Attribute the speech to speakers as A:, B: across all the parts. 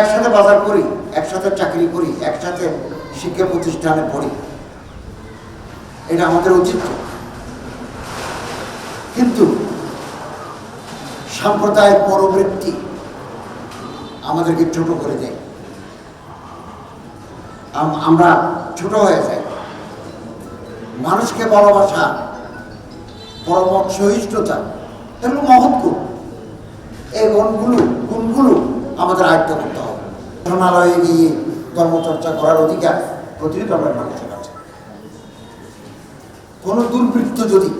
A: একসাথে বাজার করি, একসাথে চাকরি করি, একসাথে শিক্ষা প্রতিষ্ঠানে পড়ি। এটা আমাদের উচিত কিন্তু সাম্প্রদায়িক পরবৃত্তি আমাদেরকে ছোট করে দেয়। আম- আমরা ছোট হয়ে যাই। মানুষকে ভালোবাসা পরমত সহিষ্ণুতা এগুলো মহৎ গুণ, এই গুণগুলো আমাদের আয়ত্ত করতে হবে শোনালয়ে গিয়ে ধর্মচর্চা করার অধিকার প্রতিটি ধর্মের মানুষের আছে কোনো দুর্বৃত্ত যদি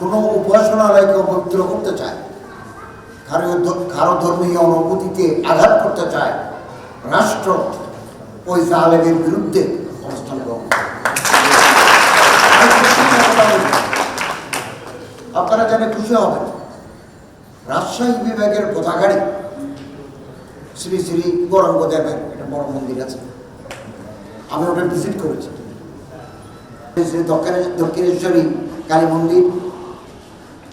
A: কোনো উপাসনালয়কে অপবিত্র করতে চায়, কারও কারও ধর্মীয় অনুভূতিতে আঘাত করতে চায়, রাষ্ট্র ওই জালেমের বিরুদ্ধে অবস্থান গ্রহণ আপনারা জানে খুশি হবেন, রাজশাহী বিভাগের গোদাগাড়ি শ্রী শ্রী গৌরাঙ্গ দেবের একটা বড় মন্দির আছে। আমি ওটা ভিজিট করেছি। শ্রী দক্ষিণে দক্ষিণেশ্বরী কালী মন্দির,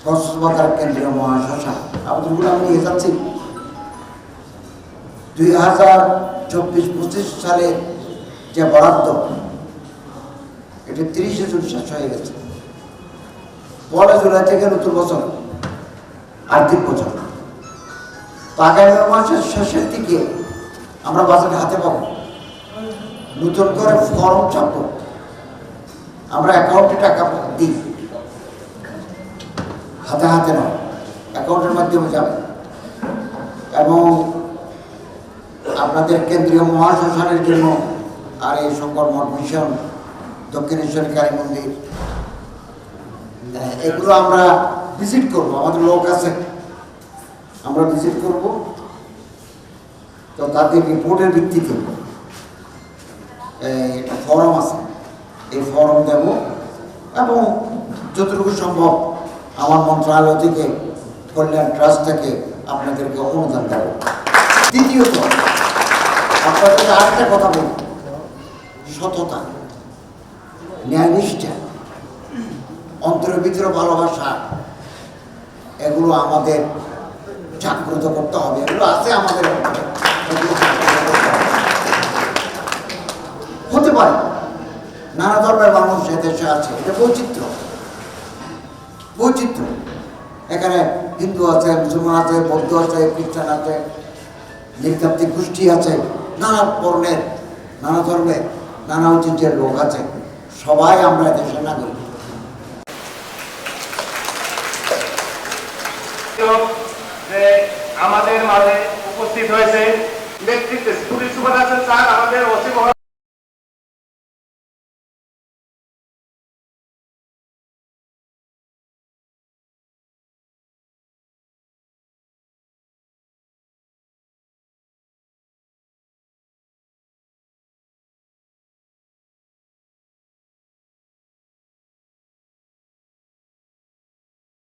A: কক্সবাজার কেন্দ্রীয় মহাশাসা আপনাদেরগুলো আমি নিয়ে যাচ্ছি। দুই হাজার চব্বিশ পঁচিশ সালে যে বরাদ্দ, এটা তিরিশে জুন শেষ হয়ে গেছে। পয়লা জুলাই থেকে নতুন বছর, আর্থিক বছর। তো আগামী মাসের শেষের দিকে আমরা বাজার হাতে পাবো। নতুন করে ফর্ম চাপবো আমরা অ্যাকাউন্টে টাকা দিই। হাতে হাতে নয়, অ্যাকাউন্টের মাধ্যমে যাবে। এবং আপনাদের কেন্দ্রীয় মহাশাসনের জন্য আর এই শঙ্কর মঠ মিশন দক্ষিণেশ্বরী কালী মন্দির, এগুলো আমরা ভিজিট করব। আমাদের লোক আছে। আমরা ভিজিট করব। তো তাদের রিপোর্টের ভিত্তিতে একটা ফর্ম আছে। এই ফর্ম দেব এবং যতটুকু সম্ভব আমার মন্ত্রণালয় থেকে, কল্যাণ ট্রাস্ট থেকে আপনাদেরকে অনুদান দেব। দ্বিতীয়ত আপনাদের আরেকটা কথা বলি। সততা। ন্যায়নিষ্ঠা অন্তরের ভিতরে ভালোবাসা। এগুলো আমাদের জাগ্রত করতে হবে। এগুলো আছে আমাদের হতে পারে। নানা ধর্মের মানুষ দেশে আছে। এটা বৈচিত্র্য। বৈচিত্র্য। এখানে হিন্দু আছে, মুসলমান আছে, বৌদ্ধ আছে, খ্রিস্টান আছে, নৃতাত্ত্বিক গোষ্ঠী আছে, নানা বর্ণের, নানা ধর্মের, নানা ঐতিহ্যের লোক আছে। সবাই আমরা দেশের নাগরিক।
B: মাঝে উপস্থিত হয়েছে নেতৃত্বে পুলিশ সুপার আছেন স্যার আমাদের ওসি মহোদয়